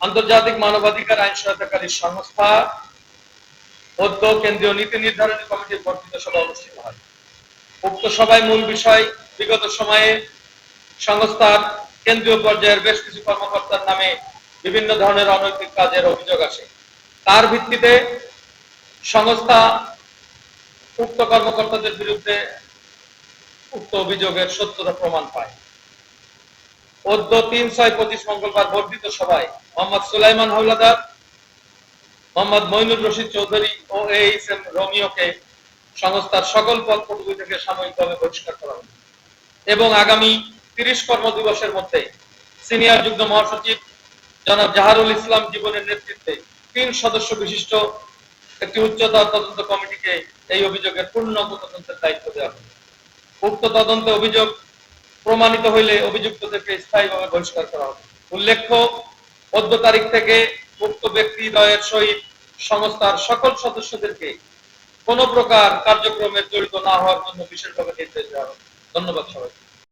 আন্তর্জাতিক মানবাধিকার আইন সহায়তাকারী সংস্থা কেন্দ্রীয় নীতি নির্ধারণী কমিটির বর্ধিত সভা অনুষ্ঠিত হয়। উক্ত সভায় মূল বিষয়, বিগত সময়ে সংস্থার কেন্দ্রীয় পর্যায়ের বেশ কিছু কর্মকর্তার নামে বিভিন্ন ধরনের অনৈতিক কাজের অভিযোগ আসে। তার ভিত্তিতে সংস্থা উক্ত কর্মকর্তাদের বিরুদ্ধে উক্ত অভিযোগের সত্যতা প্রমাণ পায়। অদ্য তিন, ছয়, পঁচিশ মঙ্গলবার বর্ধিত সভায় মোহাম্মদ সুলাইমান হাওলাদার, মোহাম্মদ মইনুর রশিদ চৌধুরী ও এইচ এম রোমিওকে সংস্থার সকল থেকে সাময়িকভাবে বহিষ্কার করা হবে এবং আগামী তিরিশ কর্মদিবসের মধ্যে সিনিয়র যুগ্ম মহাসচিব জনাব জাহারুল ইসলাম জীবনের নেতৃত্বে তিন সদস্য বিশিষ্ট একটি উচ্চতর তদন্ত কমিটিকে এই অভিযোগের পূর্ণাঙ্গ তদন্তের দায়িত্ব দেওয়া হবে উক্ত তদন্তে অভিযোগ প্রমাণিত হইলে অভিযুক্তদেরকে স্থায়ীভাবে বহিষ্কার করা হবে। উল্লেখ্য, চোদ্দ তারিখ থেকে উক্ত ব্যক্তি দয়ের সহিত সংস্থার সকল সদস্যদেরকে কোনো প্রকার কার্যক্রমে জড়িত না হওয়ার জন্য বিশেষভাবে নির্দেশ দেওয়া হবে। ধন্যবাদ সবাই